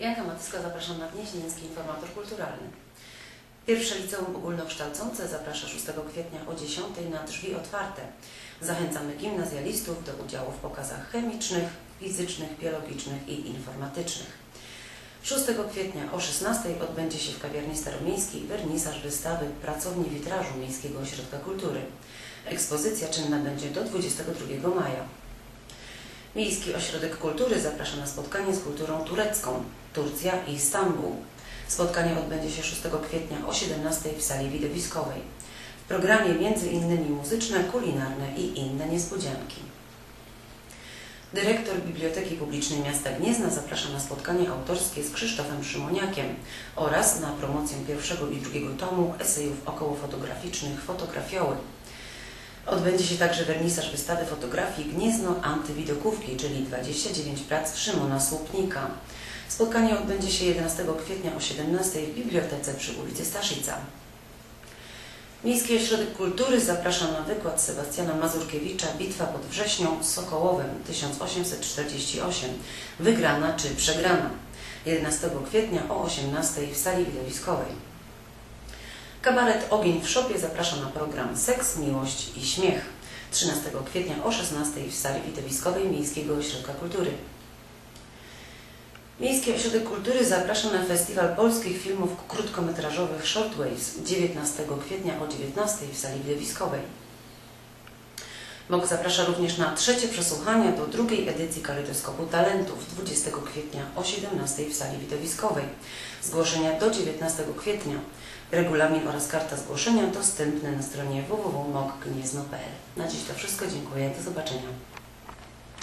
Janka Matyska, zapraszam na Gnieźnieński Informator Kulturalny. Pierwsze liceum ogólnokształcące zaprasza 6 kwietnia o 10 na drzwi otwarte. Zachęcamy gimnazjalistów do udziału w pokazach chemicznych, fizycznych, biologicznych i informatycznych. 6 kwietnia o 16 odbędzie się w kawiarni staromiejskiej wernisaż wystawy Pracowni Witrażu Miejskiego Ośrodka Kultury. Ekspozycja czynna będzie do 22 maja. Miejski Ośrodek Kultury zaprasza na spotkanie z kulturą turecką Turcja i Stambuł. Spotkanie odbędzie się 6 kwietnia o 17 w sali widowiskowej. W programie innymi muzyczne, kulinarne i inne niespodzianki. Dyrektor Biblioteki Publicznej Miasta Gniezna zaprasza na spotkanie autorskie z Krzysztofem Szymoniakiem oraz na promocję pierwszego i drugiego tomu esejów okołofotograficznych Fotografioły. Odbędzie się także wernisaż wystawy fotografii Gniezno Antywidokówki, czyli 29 prac Szymona Słupnika. Spotkanie odbędzie się 11 kwietnia o 17 w bibliotece przy ulicy Staszica. Miejski Ośrodek Kultury zaprasza na wykład Sebastiana Mazurkiewicza Bitwa pod Wrześnią Sokołowem 1848. Wygrana czy przegrana. 11 kwietnia o 18 w sali widowiskowej. Kabaret Ogień w Szopie zaprasza na program Seks, Miłość i Śmiech 13 kwietnia o 16 w sali widowiskowej Miejskiego Ośrodka Kultury. Miejski Ośrodek Kultury zaprasza na Festiwal Polskich Filmów Krótkometrażowych Shortwaves 19 kwietnia o 19 w sali widowiskowej. MOK zaprasza również na trzecie przesłuchania do drugiej edycji Kalejdoskopu Talentów 20 kwietnia o 17 w sali widowiskowej. Zgłoszenia do 19 kwietnia. Regulamin oraz karta zgłoszenia dostępne na stronie www.mokgniezno.pl. Na dziś to wszystko. Dziękuję. Do zobaczenia.